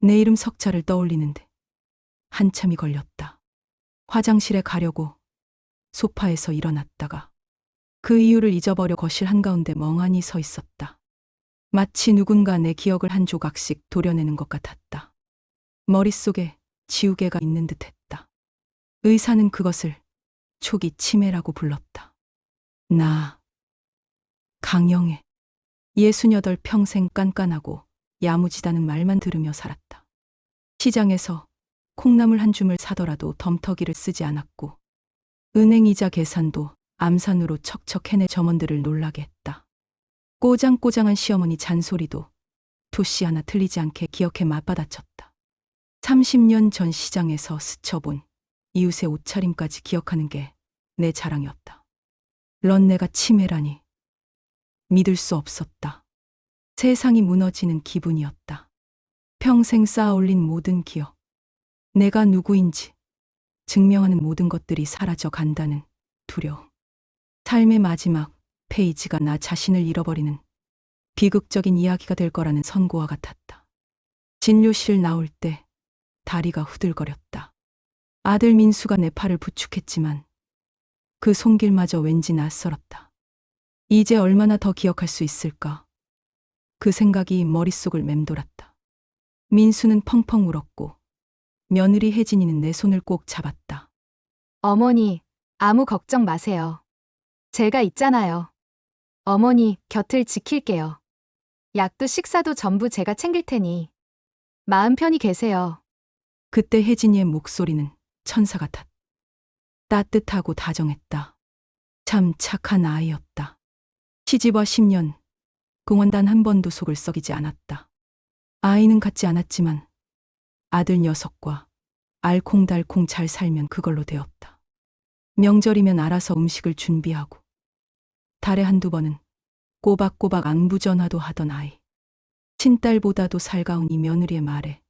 내 이름 석자를 떠올리는데 한참이 걸렸다. 화장실에 가려고 소파에서 일어났다가 그 이유를 잊어버려 거실 한가운데 멍하니 서 있었다. 마치 누군가 내 기억을 한 조각씩 도려내는 것 같았다. 머릿속에 지우개가 있는 듯 했다. 의사는 그것을 초기 치매라고 불렀다. 나, 강영애, 예순여덟 평생 깐깐하고 야무지다는 말만 들으며 살았다. 시장에서 콩나물 한 줌을 사더라도 덤터기를 쓰지 않았고, 은행 이자 계산도 암산으로 척척 해내 점원들을 놀라게 했다. 꼬장꼬장한 시어머니 잔소리도 토씨 하나 틀리지 않게 기억해 맞받아쳤다. 30년 전 시장에서 스쳐본 이웃의 옷차림까지 기억하는 게 내 자랑이었다. 런네가 치매라니 믿을 수 없었다. 세상이 무너지는 기분이었다. 평생 쌓아 올린 모든 기억, 내가 누구인지 증명하는 모든 것들이 사라져 간다는 두려움. 삶의 마지막 페이지가 나 자신을 잃어버리는 비극적인 이야기가 될 거라는 선고와 같았다. 진료실 나올 때 다리가 후들거렸다. 아들 민수가 내 팔을 부축했지만 그 손길마저 왠지 낯설었다. 이제 얼마나 더 기억할 수 있을까? 그 생각이 머릿속을 맴돌았다. 민수는 펑펑 울었고 며느리 혜진이는 내 손을 꼭 잡았다. 어머니, 아무 걱정 마세요. 제가 있잖아요. 어머니, 곁을 지킬게요. 약도 식사도 전부 제가 챙길 테니. 마음 편히 계세요. 그때 혜진이의 목소리는 천사 같았다. 따뜻하고 다정했다. 참 착한 아이였다. 시집와 10년, 공원 단 한 번도 속을 썩이지 않았다. 아이는 갖지 않았지만 아들 녀석과 알콩달콩 잘 살면 그걸로 되었다. 명절이면 알아서 음식을 준비하고 달에 한두 번은 꼬박꼬박 안부 전화도 하던 아이. 친딸보다도 살가운 이 며느리의 말에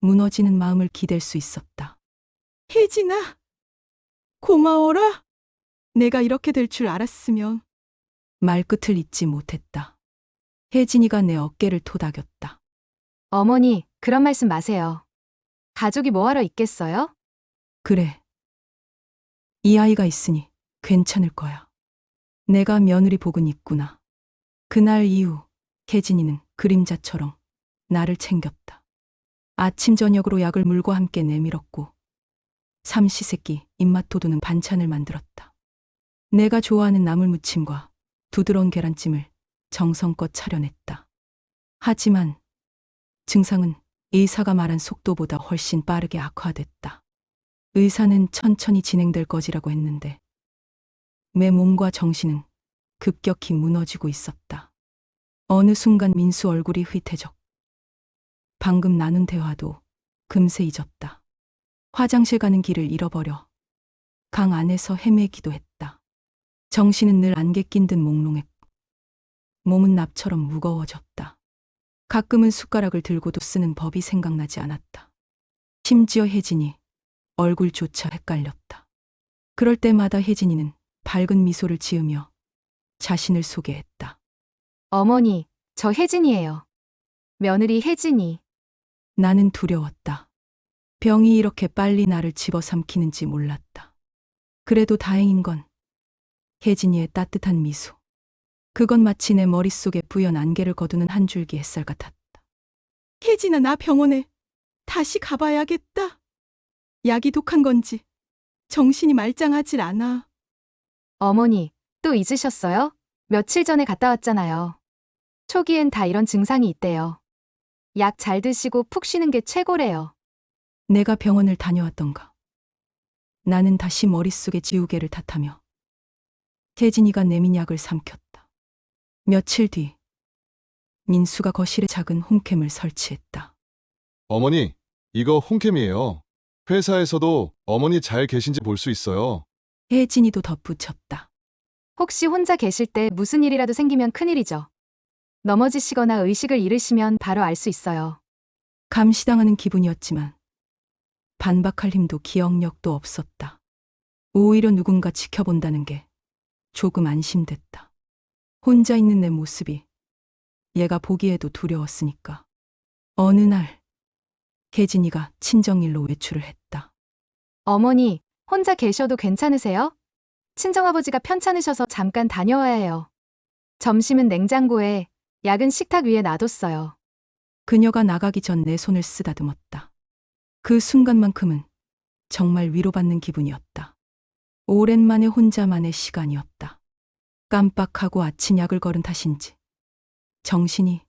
무너지는 마음을 기댈 수 있었다. 혜진아, 고마워라. 내가 이렇게 될 줄 알았으면. 말끝을 잇지 못했다. 혜진이가 내 어깨를 토닥였다. 어머니, 그런 말씀 마세요. 가족이 뭐하러 있겠어요? 그래. 이 아이가 있으니 괜찮을 거야. 내가 며느리 복은 있구나. 그날 이후 혜진이는 그림자처럼 나를 챙겼다. 아침 저녁으로 약을 물과 함께 내밀었고 삼시세끼 입맛 돋우는 반찬을 만들었다. 내가 좋아하는 나물무침과 두드러운 계란찜을 정성껏 차려냈다. 하지만 증상은 의사가 말한 속도보다 훨씬 빠르게 악화됐다. 의사는 천천히 진행될 거지라고 했는데 내 몸과 정신은 급격히 무너지고 있었다. 어느 순간 민수 얼굴이 흐릿해졌. 방금 나눈 대화도 금세 잊었다. 화장실 가는 길을 잃어버려 강 안에서 헤매기도 했다. 정신은 늘 안개 낀 듯 몽롱했고 몸은 납처럼 무거워졌다. 가끔은 숟가락을 들고도 쓰는 법이 생각나지 않았다. 심지어 혜진이 얼굴조차 헷갈렸다. 그럴 때마다 혜진이는 밝은 미소를 지으며 자신을 소개했다. 어머니, 저 혜진이에요. 며느리 혜진이. 나는 두려웠다. 병이 이렇게 빨리 나를 집어삼키는지 몰랐다. 그래도 다행인 건 혜진이의 따뜻한 미소. 그건 마치 내 머릿속에 부연 안개를 거두는 한 줄기 햇살 같았다. 혜진아, 나 병원에 다시 가봐야겠다. 약이 독한 건지 정신이 말짱하질 않아. 어머니, 또 잊으셨어요? 며칠 전에 갔다 왔잖아요. 초기엔 다 이런 증상이 있대요. 약 잘 드시고 푹 쉬는 게 최고래요. 내가 병원을 다녀왔던가. 나는 다시 머릿속에 지우개를 탓하며 혜진이가 내민 약을 삼켰다. 며칠 뒤 민수가 거실에 작은 홈캠을 설치했다. 어머니, 이거 홈캠이에요. 회사에서도 어머니 잘 계신지 볼 수 있어요. 혜진이도 덧붙였다. 혹시 혼자 계실 때 무슨 일이라도 생기면 큰일이죠. 넘어지시거나 의식을 잃으시면 바로 알 수 있어요. 감시당하는 기분이었지만 반박할 힘도 기억력도 없었다. 오히려 누군가 지켜본다는 게 조금 안심됐다. 혼자 있는 내 모습이 얘가 보기에도 두려웠으니까. 어느 날 혜진이가 친정일로 외출을 했다. 어머니, 혼자 계셔도 괜찮으세요? 친정아버지가 편찮으셔서 잠깐 다녀와야 해요. 점심은 냉장고에, 약은 식탁 위에 놔뒀어요. 그녀가 나가기 전 내 손을 쓰다듬었다. 그 순간만큼은 정말 위로받는 기분이었다. 오랜만에 혼자만의 시간이었다. 깜빡하고 아침 약을 걸은 탓인지 정신이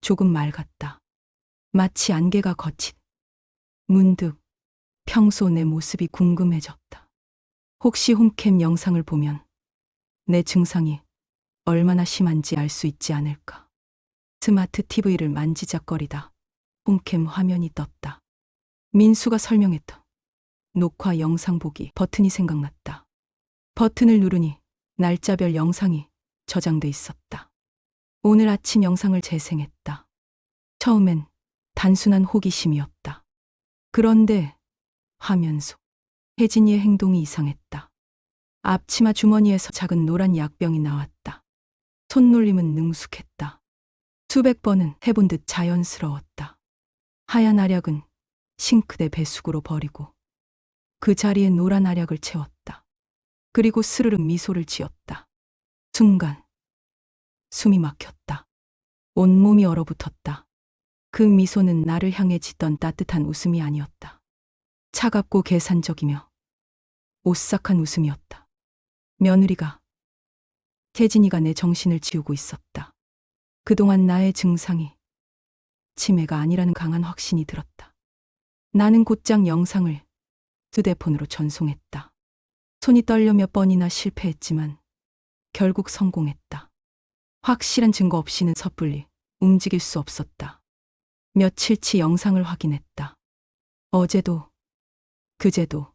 조금 맑았다. 마치 안개가 거친 문득 평소 내 모습이 궁금해졌다. 혹시 홈캠 영상을 보면 내 증상이 얼마나 심한지 알 수 있지 않을까. 스마트 TV를 만지작거리다 홈캠 화면이 떴다. 민수가 설명했던 녹화 영상 보기 버튼이 생각났다. 버튼을 누르니 날짜별 영상이 저장돼 있었다. 오늘 아침 영상을 재생했다. 처음엔 단순한 호기심이었다. 그런데 속 혜진이의 행동이 이상했다. 앞치마 주머니에서 작은 노란 약병이 나왔다. 손놀림은 능숙했다. 수백 번은 해본 듯 자연스러웠다. 하얀 알약은 싱크대 배수구로 버리고 그 자리에 노란 알약을 채웠다. 그리고 스르륵 미소를 지었다. 순간 숨이 막혔다. 온몸이 얼어붙었다. 그 미소는 나를 향해 짓던 따뜻한 웃음이 아니었다. 차갑고 계산적이며 오싹한 웃음이었다. 며느리가 혜진이가 내 정신을 지우고 있었다. 그동안 나의 증상이 치매가 아니라는 강한 확신이 들었다. 나는 곧장 영상을 휴대폰으로 전송했다. 손이 떨려 몇 번이나 실패했지만 결국 성공했다. 확실한 증거 없이는 섣불리 움직일 수 없었다. 며칠치 영상을 확인했다. 어제도, 그제도,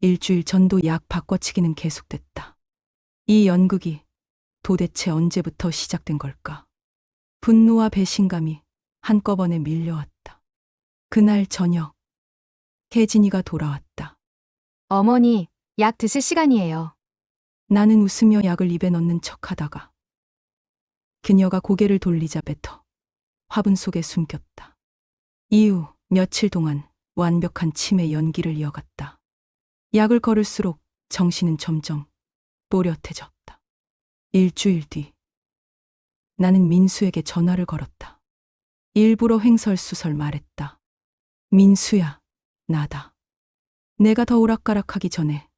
일주일 전도 약 바꿔치기는 계속됐다. 이 연극이 도대체 언제부터 시작된 걸까? 분노와 배신감이 한꺼번에 밀려왔다. 그날 저녁, 혜진이가 돌아왔다. 어머니, 약 드실 시간이에요. 나는 웃으며 약을 입에 넣는 척 하다가 그녀가 고개를 돌리자 뱉어 화분 속에 숨겼다. 이후 며칠 동안 완벽한 치매 연기를 이어갔다. 약을 걸을수록 정신은 점점 또렷해졌다. 일주일 뒤 나는 민수에게 전화를 걸었다. 일부러 횡설수설 말했다. 민수야, 나다. 내가 더 오락가락하기 전에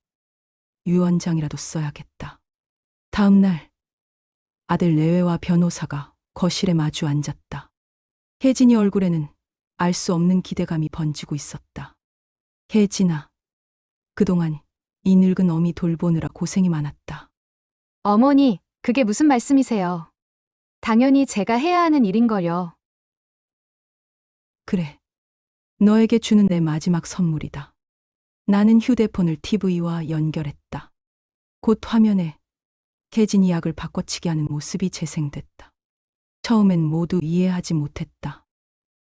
유언장이라도 써야겠다. 다음 날 아들 내외와 변호사가 거실에 마주 앉았다. 혜진이 얼굴에는 알 수 없는 기대감이 번지고 있었다. 혜진아, 그동안 이 늙은 어미 돌보느라 고생이 많았다. 어머니, 그게 무슨 말씀이세요? 당연히 제가 해야 하는 일인걸요. 그래. 너에게 주는 내 마지막 선물이다. 나는 휴대폰을 TV와 연결했다. 곧 화면에 혜진이 약을 바꿔치기 하는 모습이 재생됐다. 처음엔 모두 이해하지 못했다.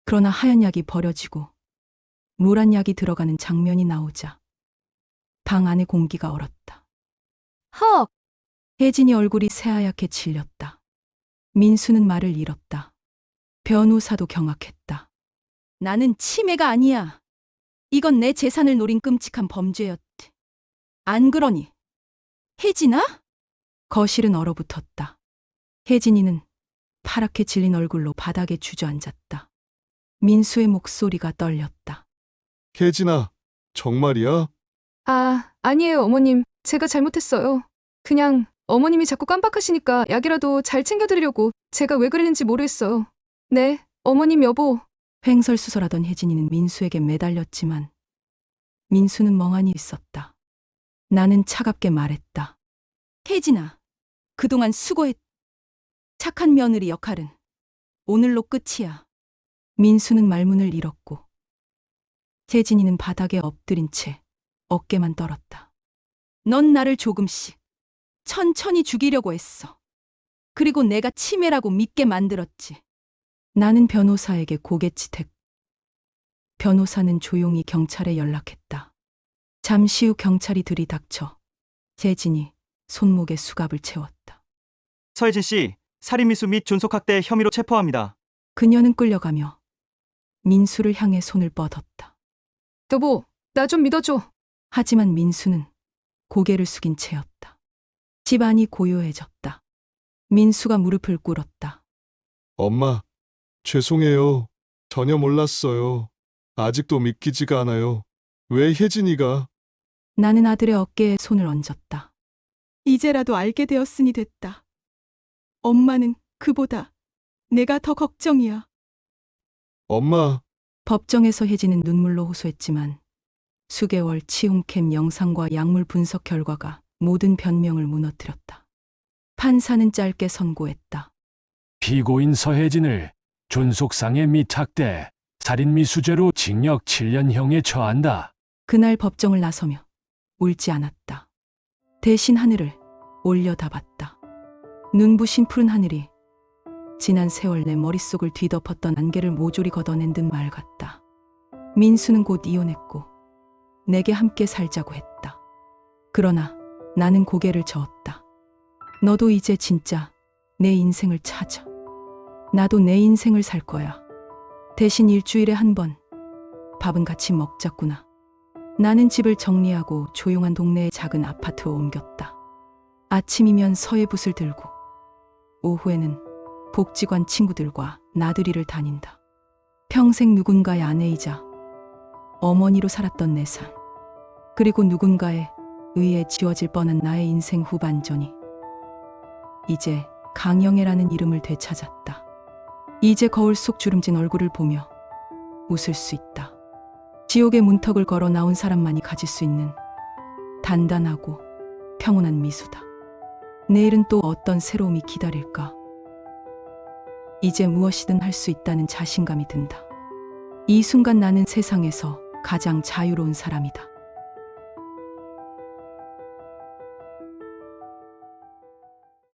그러나 하얀 약이 버려지고 노란 약이 들어가는 장면이 나오자 방 안의 공기가 얼었다. 헉! 혜진이 얼굴이 새하얗게 질렸다. 민수는 말을 잃었다. 변호사도 경악했다. 나는 치매가 아니야. 이건 내 재산을 노린 끔찍한 범죄였지. 안 그러니? 혜진아? 거실은 얼어붙었다. 혜진이는 파랗게 질린 얼굴로 바닥에 주저앉았다. 민수의 목소리가 떨렸다. 혜진아, 정말이야? 아, 아니에요, 어머님. 제가 잘못했어요. 그냥 어머님이 자꾸 깜빡하시니까 약이라도 잘 챙겨드리려고 제가 왜 그랬는지 모르겠어요. 네, 어머님 여보. 횡설수설하던 혜진이는 민수에게 매달렸지만 민수는 멍하니 있었다. 나는 차갑게 말했다. 혜진아, 그동안 수고했. 착한 며느리 역할은 오늘로 끝이야. 민수는 말문을 잃었고 혜진이는 바닥에 엎드린 채 어깨만 떨었다. 넌 나를 조금씩 천천히 죽이려고 했어. 그리고 내가 치매라고 믿게 만들었지. 나는 변호사에게 고갯짓했고 변호사는 조용히 경찰에 연락했다. 잠시 후 경찰이 들이닥쳐 재진이 손목에 수갑을 채웠다. 서혜진 씨, 살인미수 및 존속학대 혐의로 체포합니다. 그녀는 끌려가며 민수를 향해 손을 뻗었다. 여보, 나 좀 믿어줘. 하지만 민수는 고개를 숙인 채였다. 집안이 고요해졌다. 민수가 무릎을 꿇었다. 엄마, 죄송해요. 전혀 몰랐어요. 아직도 믿기지가 않아요. 왜 혜진이가? 나는 아들의 어깨에 손을 얹었다. 이제라도 알게 되었으니 됐다. 엄마는 그보다 내가 더 걱정이야. 엄마, 법정에서 혜진은 눈물로 호소했지만 수개월 치움캠 영상과 약물 분석 결과가 모든 변명을 무너뜨렸다. 판사는 짧게 선고했다. 피고인 서혜진을 존속상해 미착돼 살인미수죄로 징역 7년형에 처한다. 그날 법정을 나서며 울지 않았다. 대신 하늘을 올려다봤다. 눈부신 푸른 하늘이 지난 세월 내 머릿속을 뒤덮었던 안개를 모조리 걷어낸 듯 맑았다. 민수는 곧 이혼했고 내게 함께 살자고 했다. 그러나 나는 고개를 저었다. 너도 이제 진짜 내 인생을 찾아. 나도 내 인생을 살 거야. 대신 일주일에 한 번 밥은 같이 먹자꾸나. 나는 집을 정리하고 조용한 동네의 작은 아파트로 옮겼다. 아침이면 서예붓을 들고, 오후에는 복지관 친구들과 나들이를 다닌다. 평생 누군가의 아내이자 어머니로 살았던 내 삶. 그리고 누군가에 의해 지워질 뻔한 나의 인생 후반전이 이제 강영애라는 이름을 되찾았다. 이제 거울 속 주름진 얼굴을 보며 웃을 수 있다. 지옥의 문턱을 걸어 나온 사람만이 가질 수 있는 단단하고 평온한 미소다. 내일은 또 어떤 새로움이 기다릴까? 이제 무엇이든 할 수 있다는 자신감이 든다. 이 순간 나는 세상에서 가장 자유로운 사람이다.